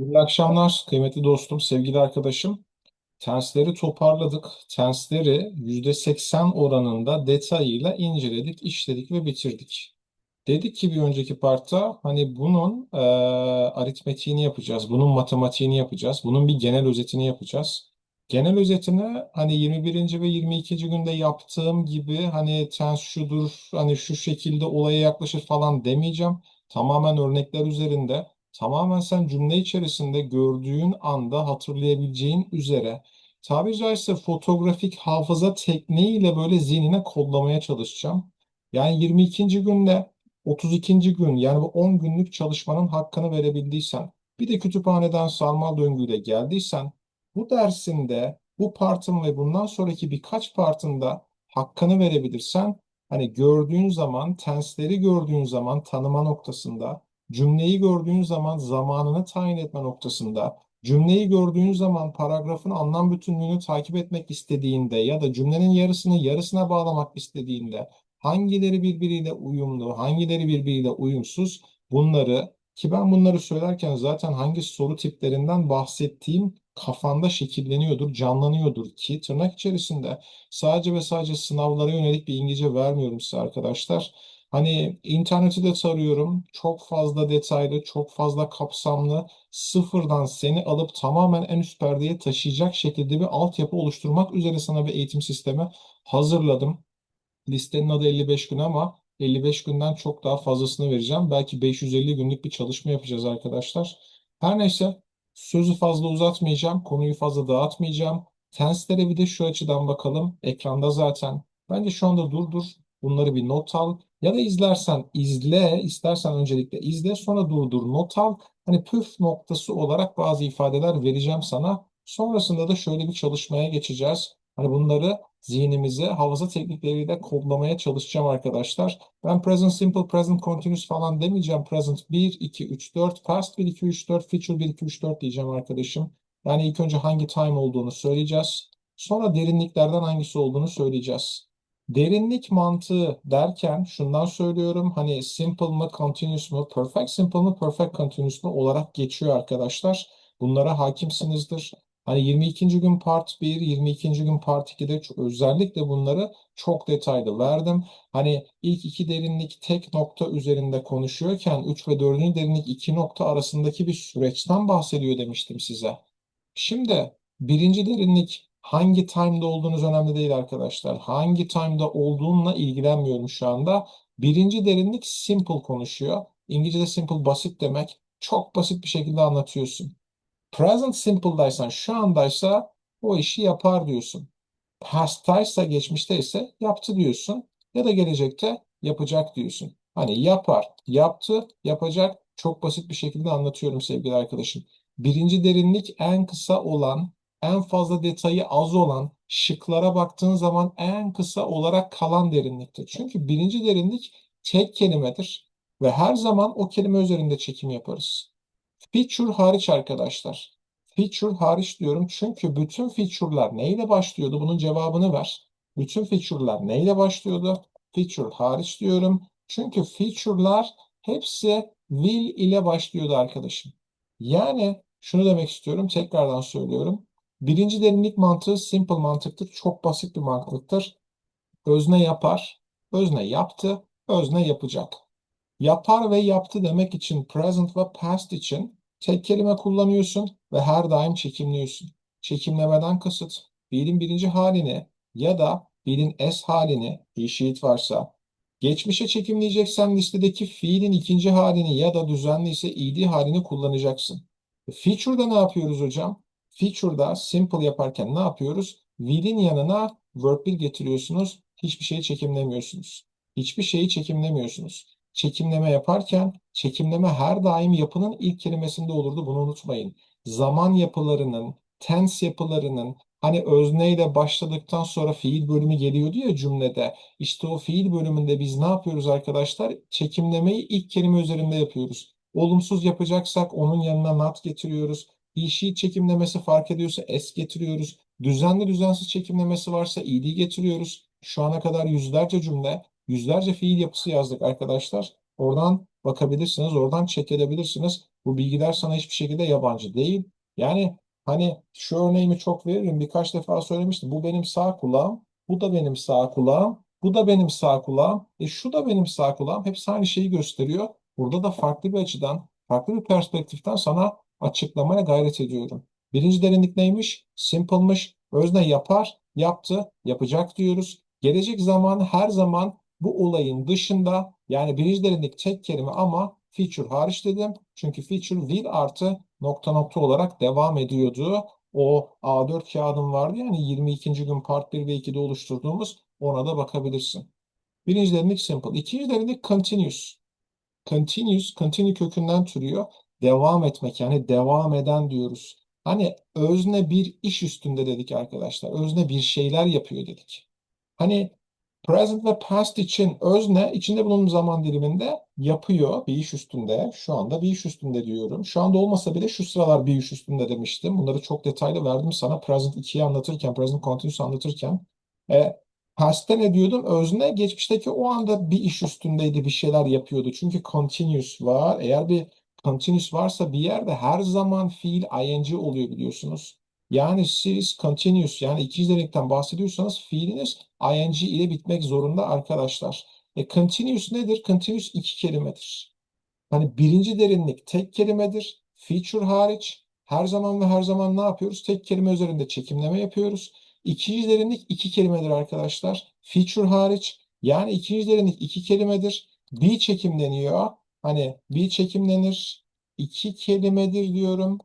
İyi akşamlar kıymetli dostum, sevgili arkadaşım. Tensleri toparladık. Tensleri %80 oranında detayıyla inceledik, işledik ve bitirdik. Dedik ki bir önceki partta hani bunun e, aritmetiğini yapacağız, bunun matematiğini yapacağız, bunun bir genel özetini yapacağız. Genel özetini hani 21. ve 22. günde yaptığım gibi hani tens şudur, hani şu şekilde olaya yaklaşır falan demeyeceğim. Tamamen örnekler üzerinde. Tamamen sen cümle içerisinde gördüğün anda hatırlayabileceğin üzere tabiri caizse fotoğrafik hafıza tekniğiyle böyle zihnine kodlamaya çalışacağım. Yani 22. günde 32. gün yani bu 10 günlük çalışmanın hakkını verebildiysen bir de kütüphaneden sarmal döngüyle geldiysen bu dersinde bu partın ve bundan sonraki birkaç partında hakkını verebilirsen hani gördüğün zaman tensleri gördüğün zaman tanıma noktasında cümleyi gördüğün zaman zamanını tayin etme noktasında, cümleyi gördüğün zaman paragrafın anlam bütünlüğünü takip etmek istediğinde ya da cümlenin yarısını yarısına bağlamak istediğinde hangileri birbiriyle uyumlu, hangileri birbiriyle uyumsuz bunları ki ben bunları söylerken zaten hangi soru tiplerinden bahsettiğim kafanda şekilleniyordur, canlanıyordur ki tırnak içerisinde sadece ve sadece sınavlara yönelik bir İngilizce vermiyorum size arkadaşlar. Hani interneti de tarıyorum. Çok fazla detaylı, çok fazla kapsamlı, sıfırdan seni alıp tamamen en üst perdeye taşıyacak şekilde bir altyapı oluşturmak üzere sana bir eğitim sistemi hazırladım. Listenin adı 55 gün ama 55 günden çok daha fazlasını vereceğim. Belki 550 günlük bir çalışma yapacağız arkadaşlar. Her neyse sözü fazla uzatmayacağım. Konuyu fazla dağıtmayacağım. Tenslere bir de şu açıdan bakalım. Ekranda zaten. Bence şu anda durdur. Bunları bir not al. Ya da izlersen izle. istersen öncelikle izle. Sonra durdur not al. Hani püf noktası olarak bazı ifadeler vereceğim sana. Sonrasında da şöyle bir çalışmaya geçeceğiz. Hani bunları zihnimize hafıza teknikleriyle kodlamaya çalışacağım arkadaşlar. Ben present simple, present continuous falan demeyeceğim. Present 1, 2, 3, 4, past 1, 2, 3, 4, future 1, 2, 3, 4 diyeceğim arkadaşım. Yani ilk önce hangi time olduğunu söyleyeceğiz. Sonra derinliklerden hangisi olduğunu söyleyeceğiz. Derinlik mantığı derken şundan söylüyorum. Hani simple mı, continuous mu, perfect simple mı, perfect continuous mu olarak geçiyor arkadaşlar. Bunlara hakimsinizdir. Hani 22. gün part 1, 22. gün part 2'de çok, özellikle bunları çok detaylı verdim. Hani ilk iki derinlik tek nokta üzerinde konuşuyorken 3 ve 4. derinlik iki nokta arasındaki bir süreçten bahsediyor demiştim size. Şimdi birinci derinlik hangi time'da olduğunuz önemli değil arkadaşlar. Hangi time'da olduğunla ilgilenmiyorum şu anda. Birinci derinlik simple konuşuyor. İngilizce'de simple basit demek. Çok basit bir şekilde anlatıyorsun. Present simple'daysan şu andaysa o işi yapar diyorsun. Past'taysa geçmişte ise yaptı diyorsun. Ya da gelecekte yapacak diyorsun. Hani yapar, yaptı, yapacak. Çok basit bir şekilde anlatıyorum sevgili arkadaşım. Birinci derinlik en kısa olan, en fazla detayı az olan, şıklara baktığın zaman en kısa olarak kalan derinliktir. Çünkü birinci derinlik tek kelimedir ve her zaman o kelime üzerinde çekim yaparız. Feature hariç arkadaşlar. Feature hariç diyorum çünkü bütün feature'lar neyle başlıyordu? Bunun cevabını ver. Bütün feature'lar neyle başlıyordu? Feature hariç diyorum. Çünkü feature'lar hepsi will ile başlıyordu arkadaşım. Yani şunu demek istiyorum. Tekrardan söylüyorum. Birinci derinlik mantığı simple mantıktır. Çok basit bir mantıktır. Özne yapar. Özne yaptı. Özne yapacak. Yapar ve yaptı demek için present ve past için tek kelime kullanıyorsun ve her daim çekimliyorsun. Çekimlemeden kasıt fiilin birinci halini ya da fiilin s halini, sheet varsa geçmişe çekimleyeceksen listedeki fiilin ikinci halini ya da düzenli ise id halini kullanacaksın. Feature'da ne yapıyoruz hocam? Feature'da simple yaparken ne yapıyoruz? Will'in yanına verb 1 getiriyorsunuz. Hiçbir şeyi çekimlemiyorsunuz. Hiçbir şeyi çekimlemiyorsunuz çekimleme yaparken çekimleme her daim yapının ilk kelimesinde olurdu. Bunu unutmayın. Zaman yapılarının, tense yapılarının hani özneyle başladıktan sonra fiil bölümü geliyordu ya cümlede. İşte o fiil bölümünde biz ne yapıyoruz arkadaşlar? Çekimlemeyi ilk kelime üzerinde yapıyoruz. Olumsuz yapacaksak onun yanına not getiriyoruz. İşi çekimlemesi fark ediyorsa s getiriyoruz. Düzenli düzensiz çekimlemesi varsa id getiriyoruz. Şu ana kadar yüzlerce cümle yüzlerce fiil yapısı yazdık arkadaşlar. Oradan bakabilirsiniz. Oradan check edebilirsiniz. Bu bilgiler sana hiçbir şekilde yabancı değil. Yani hani şu örneğimi çok veririm. Birkaç defa söylemiştim. Bu benim sağ kulağım. Bu da benim sağ kulağım. Bu da benim sağ kulağım. E şu da benim sağ kulağım. Hepsi aynı şeyi gösteriyor. Burada da farklı bir açıdan, farklı bir perspektiften sana açıklamaya gayret ediyorum. Birinci derinlik neymiş? Simple'mış. Özne yapar, yaptı, yapacak diyoruz. Gelecek zamanı her zaman bu olayın dışında yani birinci derinlik tek kelime ama feature hariç dedim. Çünkü feature will artı nokta nokta olarak devam ediyordu. O A4 kağıdım vardı yani 22. gün part 1 ve 2'de oluşturduğumuz ona da bakabilirsin. Birinci derinlik simple. İkinci derinlik continuous. Continuous, continue kökünden türüyor. Devam etmek yani devam eden diyoruz. Hani özne bir iş üstünde dedik arkadaşlar. Özne bir şeyler yapıyor dedik. Hani present ve past için özne içinde bulunduğum zaman diliminde yapıyor bir iş üstünde. Şu anda bir iş üstünde diyorum. Şu anda olmasa bile şu sıralar bir iş üstünde demiştim. Bunları çok detaylı verdim sana present 2'yi anlatırken, present continuous anlatırken. E, past'te ne diyordum? Özne geçmişteki o anda bir iş üstündeydi, bir şeyler yapıyordu. Çünkü continuous var. Eğer bir continuous varsa bir yerde her zaman fiil ing oluyor biliyorsunuz. Yani siz continuous yani ikinci derinlikten bahsediyorsanız fiiliniz ing ile bitmek zorunda arkadaşlar. E continuous nedir? Continuous iki kelimedir. Hani birinci derinlik tek kelimedir. Feature hariç her zaman ve her zaman ne yapıyoruz? Tek kelime üzerinde çekimleme yapıyoruz. İkinci derinlik iki kelimedir arkadaşlar. Feature hariç yani ikinci derinlik iki kelimedir. Be çekimleniyor. Hani be çekimlenir. iki kelimedir diyorum.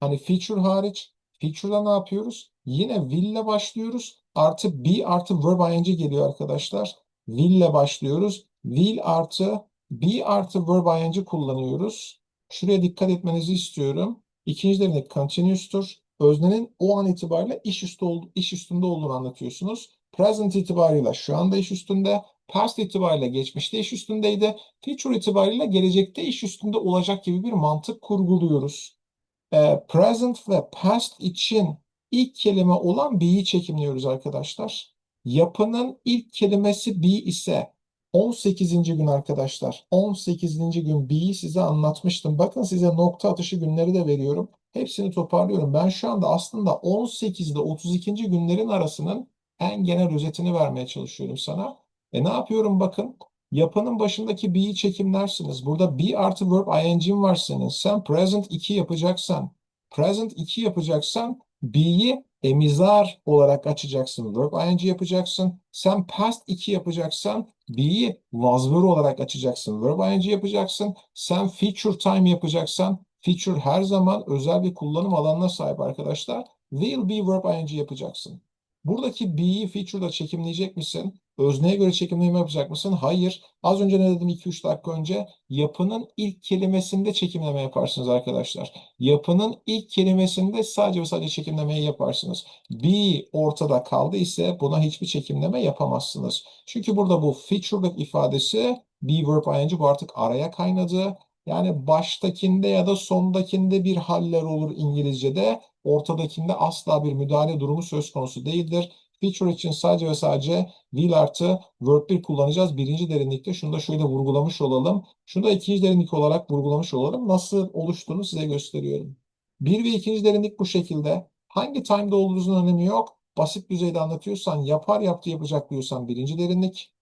Hani feature hariç. Feature'da ne yapıyoruz? Yine will ile başlıyoruz. Artı be artı verb ing geliyor arkadaşlar. Will ile başlıyoruz. Will artı be artı verb ing kullanıyoruz. Şuraya dikkat etmenizi istiyorum. İkinci derinlik continuous'tur. Öznenin o an itibariyle iş, üstü iş üstünde olduğunu anlatıyorsunuz. Present itibariyle şu anda iş üstünde. Past itibariyle geçmişte iş üstündeydi. Future itibariyle gelecekte iş üstünde olacak gibi bir mantık kurguluyoruz. E, present ve past için ilk kelime olan be'yi çekimliyoruz arkadaşlar. Yapının ilk kelimesi be ise 18. gün arkadaşlar. 18. gün B'yi size anlatmıştım. Bakın size nokta atışı günleri de veriyorum. Hepsini toparlıyorum. Ben şu anda aslında 18 ile 32. günlerin arasının en genel özetini vermeye çalışıyorum sana. E ne yapıyorum bakın. Yapının başındaki be'yi çekimlersiniz. Burada be artı verb ing'in var senin. Sen present 2 yapacaksan, present 2 yapacaksan be'yi emizar olarak açacaksın. Verb ing yapacaksın. Sen past 2 yapacaksan be'yi was were olarak açacaksın. Verb ing yapacaksın. Sen feature time yapacaksan feature her zaman özel bir kullanım alanına sahip arkadaşlar. Will be verb ing yapacaksın. Buradaki be'yi feature'da çekimleyecek misin? Özneye göre çekimleme yapacak mısın? Hayır. Az önce ne dedim 2-3 dakika önce? Yapının ilk kelimesinde çekimleme yaparsınız arkadaşlar. Yapının ilk kelimesinde sadece ve sadece çekimlemeyi yaparsınız. Be ortada kaldı ise buna hiçbir çekimleme yapamazsınız. Çünkü burada bu feature'lık ifadesi be verb ing bu artık araya kaynadı. Yani baştakinde ya da sondakinde bir haller olur İngilizce'de. Ortadakinde asla bir müdahale durumu söz konusu değildir. Feature için sadece ve sadece will artı verb 1 kullanacağız. Birinci derinlikte şunu da şöyle vurgulamış olalım. Şunu da ikinci derinlik olarak vurgulamış olalım. Nasıl oluştuğunu size gösteriyorum. Bir ve ikinci derinlik bu şekilde. Hangi time'da olduğunuzun önemi yok. Basit düzeyde anlatıyorsan, yapar yaptı yapacak diyorsan birinci derinlik.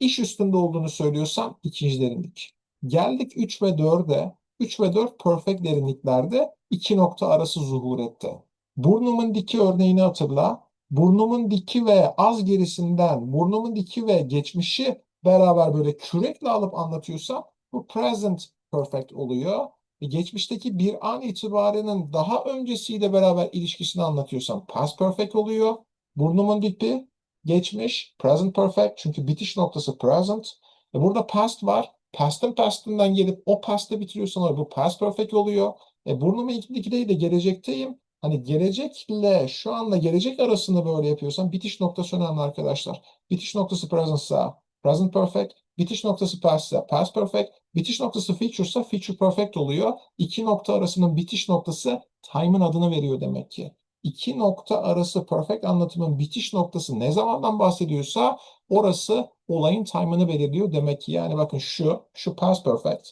İş üstünde olduğunu söylüyorsan ikinci derinlik. Geldik 3 ve 4'e. 3 ve 4 perfect derinliklerde iki nokta arası zuhur etti. Burnumun diki örneğini hatırla. Burnumun diki ve az gerisinden burnumun diki ve geçmişi beraber böyle kürekle alıp anlatıyorsa bu present perfect oluyor. E geçmişteki bir an itibarının daha öncesiyle beraber ilişkisini anlatıyorsam past perfect oluyor. Burnumun dipi geçmiş present perfect çünkü bitiş noktası present. E burada past var. Past'ın past'ından gelip o past'ı bitiriyorsan bu past perfect oluyor. E burnumun ikideki de gelecekteyim. Hani gelecekle şu anda gelecek arasında böyle yapıyorsan bitiş noktası önemli arkadaşlar. Bitiş noktası present'sa present perfect, bitiş noktası past'sa past perfect, bitiş noktası feature'sa feature perfect oluyor. İki nokta arasının bitiş noktası time'ın adını veriyor demek ki. İki nokta arası perfect anlatımın bitiş noktası ne zamandan bahsediyorsa Orası olayın time'ını belirliyor demek ki. Yani bakın şu, şu past perfect,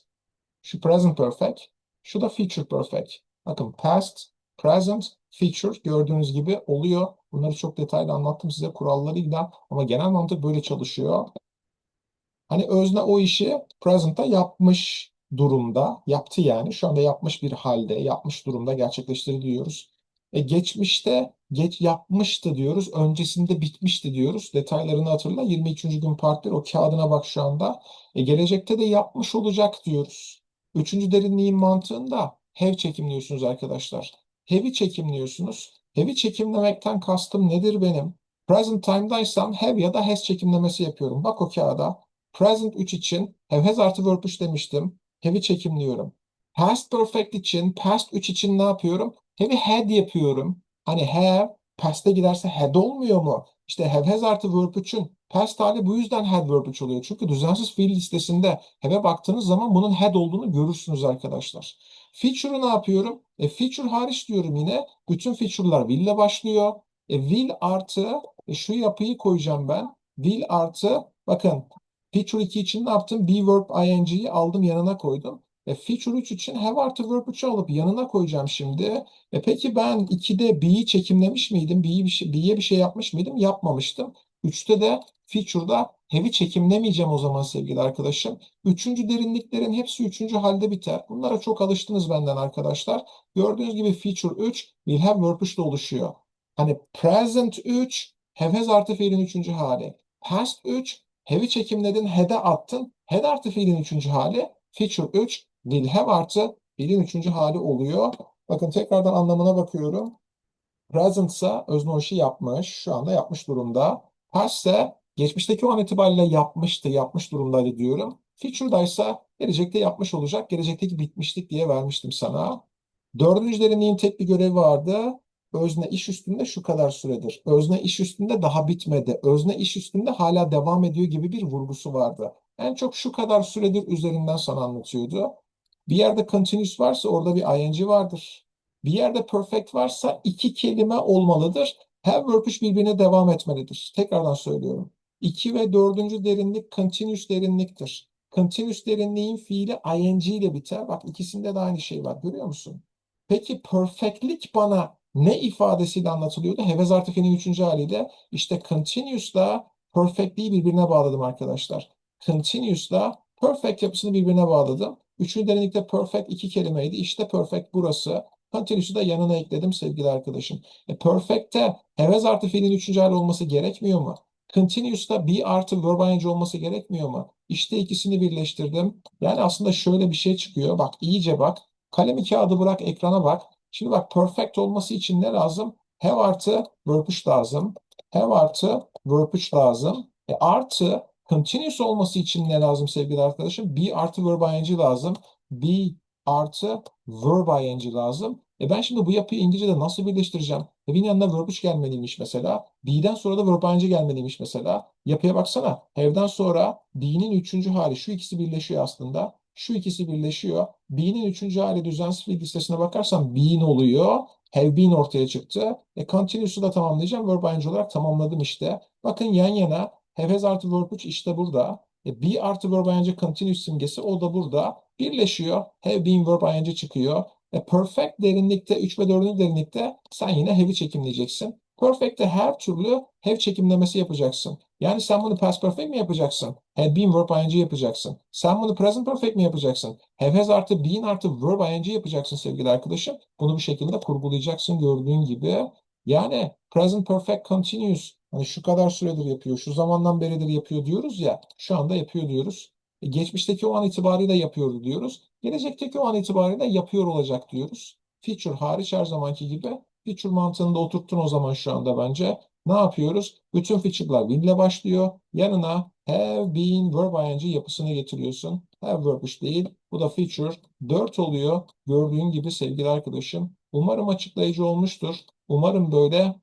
şu present perfect, şu da future perfect. Bakın past, present, future gördüğünüz gibi oluyor. Bunları çok detaylı anlattım size kurallarıyla ama genel mantık böyle çalışıyor. Hani özne o işi present'ta yapmış durumda, yaptı yani. Şu anda yapmış bir halde, yapmış durumda gerçekleştirdi diyoruz. E geçmişte geç yapmıştı diyoruz. Öncesinde bitmişti diyoruz. Detaylarını hatırla. 22. gün part 1 o kağıdına bak şu anda. E gelecekte de yapmış olacak diyoruz. Üçüncü derinliğin mantığında have çekimliyorsunuz arkadaşlar. Have'i çekimliyorsunuz. Have'i çekimlemekten kastım nedir benim? Present time'daysam have ya da has çekimlemesi yapıyorum. Bak o kağıda. Present 3 için have has artı verb 3 demiştim. Have'i çekimliyorum. Past perfect için, past 3 için ne yapıyorum? Have'i had yapıyorum. Hani have, past'e giderse had olmuyor mu? İşte have has artı verb 3'ün past hali bu yüzden had verb 3 oluyor. Çünkü düzensiz fiil listesinde have'e baktığınız zaman bunun had olduğunu görürsünüz arkadaşlar. Feature'ı ne yapıyorum? E, feature hariç diyorum yine. Bütün feature'lar will ile başlıyor. E, will artı e, şu yapıyı koyacağım ben. Will artı bakın Feature 2 için ne yaptım? Be verb ing'yi aldım yanına koydum. E, feature 3 için have artı verb 3'ü alıp yanına koyacağım şimdi. E, peki ben 2'de be'yi çekimlemiş miydim? Be'ye bir, şey, B'ye bir şey yapmış mıydım? Yapmamıştım. 3'te de feature'da have'i çekimlemeyeceğim o zaman sevgili arkadaşım. Üçüncü derinliklerin hepsi üçüncü halde biter. Bunlara çok alıştınız benden arkadaşlar. Gördüğünüz gibi feature 3 will have verb 3 ile oluşuyor. Hani present 3 have has artı fiilin üçüncü hali. Past 3 Have'i çekimledin, head'e attın. Head artı fiilin üçüncü hali. Feature 3 will have artı fiilin üçüncü hali oluyor. Bakın tekrardan anlamına bakıyorum. Present ise özne o işi yapmış. Şu anda yapmış durumda. İse geçmişteki o an itibariyle yapmıştı, yapmış durumdaydı diyorum. Feature'daysa gelecekte yapmış olacak. Gelecekteki bitmişlik diye vermiştim sana. Dördüncü derinliğin tek bir görevi vardı. Özne iş üstünde şu kadar süredir. Özne iş üstünde daha bitmedi. Özne iş üstünde hala devam ediyor gibi bir vurgusu vardı. En çok şu kadar süredir üzerinden sana anlatıyordu. Bir yerde continuous varsa orada bir ing vardır. Bir yerde perfect varsa iki kelime olmalıdır. Have verb birbirine devam etmelidir. Tekrardan söylüyorum. İki ve dördüncü derinlik continuous derinliktir. Continuous derinliğin fiili ing ile biter. Bak ikisinde de aynı şey var. Görüyor musun? Peki perfectlik bana ne ifadesiyle anlatılıyordu? Hevez artı fiilin üçüncü haliyle işte continuous'la perfectliği birbirine bağladım arkadaşlar. Continuous'la perfect yapısını birbirine bağladım. Üçüncü derinlikte perfect iki kelimeydi. İşte perfect burası. Continuous'u da yanına ekledim sevgili arkadaşım. E, perfect'te hevez artı fiilin üçüncü hali olması gerekmiyor mu? Continuous'ta be artı verb ing olması gerekmiyor mu? İşte ikisini birleştirdim. Yani aslında şöyle bir şey çıkıyor. Bak iyice bak. Kalemi kağıdı bırak ekrana bak. Şimdi bak perfect olması için ne lazım? Have artı verb 3 lazım. Have artı verb 3 lazım. E artı continuous olması için ne lazım sevgili arkadaşım? Be artı verb ing lazım. Be artı verb ing lazım. E ben şimdi bu yapıyı İngilizce'de nasıl birleştireceğim? Have'in yanına verb 3 gelmeliymiş mesela. Be'den sonra da verb ing gelmeliymiş mesela. Yapıya baksana. Have'den sonra be'nin üçüncü hali. Şu ikisi birleşiyor aslında. Şu ikisi birleşiyor. Be'nin üçüncü hali düzensiz fiil listesine bakarsam been oluyor. Have been ortaya çıktı. E continuous'u da tamamlayacağım. Verb ing olarak tamamladım işte. Bakın yan yana have has artı verb 3 işte burada. E, be artı verb ing continuous simgesi o da burada. Birleşiyor. Have been verb ing çıkıyor. E, perfect derinlikte 3 ve 4. derinlikte sen yine have'i çekimleyeceksin. Perfect'te her türlü have çekimlemesi yapacaksın. Yani sen bunu past perfect mi yapacaksın? Had been verb ing yapacaksın. Sen bunu present perfect mi yapacaksın? Have has artı been artı verb ing yapacaksın sevgili arkadaşım. Bunu bir şekilde kurgulayacaksın gördüğün gibi. Yani present perfect continuous. Hani şu kadar süredir yapıyor, şu zamandan beridir yapıyor diyoruz ya. Şu anda yapıyor diyoruz. E, geçmişteki o an itibariyle yapıyordu diyoruz. Gelecekteki o an itibariyle yapıyor olacak diyoruz. Feature hariç her zamanki gibi feature mantığını da oturttun o zaman şu anda bence. Ne yapıyoruz? Bütün feature'lar will ile başlıyor. Yanına have been verb ing yapısını getiriyorsun. Have verb değil. Bu da feature 4 oluyor. Gördüğün gibi sevgili arkadaşım. Umarım açıklayıcı olmuştur. Umarım böyle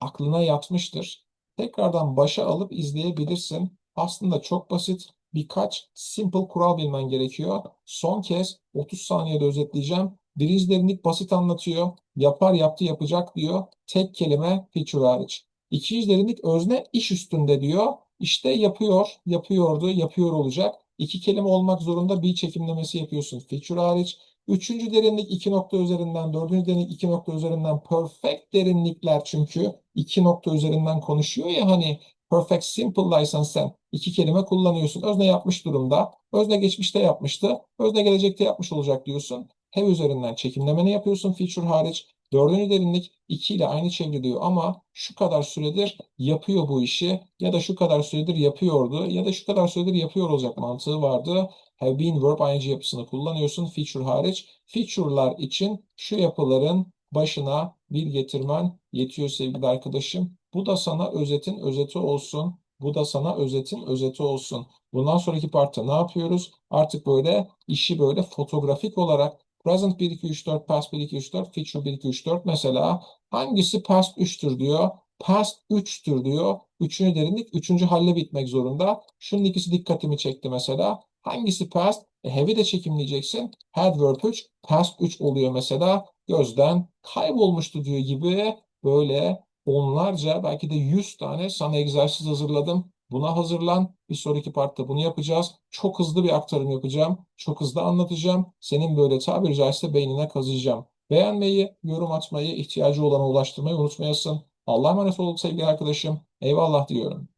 aklına yatmıştır. Tekrardan başa alıp izleyebilirsin. Aslında çok basit. Birkaç simple kural bilmen gerekiyor. Son kez 30 saniyede özetleyeceğim. Birinci derinlik basit anlatıyor. Yapar yaptı yapacak diyor. Tek kelime feature hariç. İkinci derinlik özne iş üstünde diyor. İşte yapıyor, yapıyordu, yapıyor olacak. İki kelime olmak zorunda bir çekimlemesi yapıyorsun feature hariç. Üçüncü derinlik iki nokta üzerinden, dördüncü derinlik iki nokta üzerinden perfect derinlikler çünkü iki nokta üzerinden konuşuyor ya hani perfect simple'daysan sen iki kelime kullanıyorsun. Özne yapmış durumda. Özne geçmişte yapmıştı. Özne gelecekte yapmış olacak diyorsun. Have üzerinden çekimlemeni yapıyorsun feature hariç. Dördüncü derinlik 2 ile aynı çevriliyor ama şu kadar süredir yapıyor bu işi ya da şu kadar süredir yapıyordu ya da şu kadar süredir yapıyor olacak mantığı vardı. Have been verb ing yapısını kullanıyorsun feature hariç. Feature'lar için şu yapıların başına bir getirmen yetiyor sevgili arkadaşım. Bu da sana özetin özeti olsun. Bu da sana özetin özeti olsun. Bundan sonraki partta ne yapıyoruz? Artık böyle işi böyle fotoğrafik olarak present 1 2 3 4 past 1 2 3 4 future 1 2 3 4 mesela hangisi past 3'tür diyor. Past 3'tür diyor. Üçüncü derinlik üçüncü halle bitmek zorunda. Şunun ikisi dikkatimi çekti mesela. Hangisi past? E, have'i de çekimleyeceksin. Had verb 3, past 3 oluyor mesela. Gözden kaybolmuştu diyor gibi böyle onlarca belki de 100 tane sana egzersiz hazırladım. Buna hazırlan. Bir sonraki partta bunu yapacağız. Çok hızlı bir aktarım yapacağım. Çok hızlı anlatacağım. Senin böyle tabiri caizse beynine kazıyacağım. Beğenmeyi, yorum atmayı, ihtiyacı olana ulaştırmayı unutmayasın. Allah'a emanet olun sevgili arkadaşım. Eyvallah diyorum.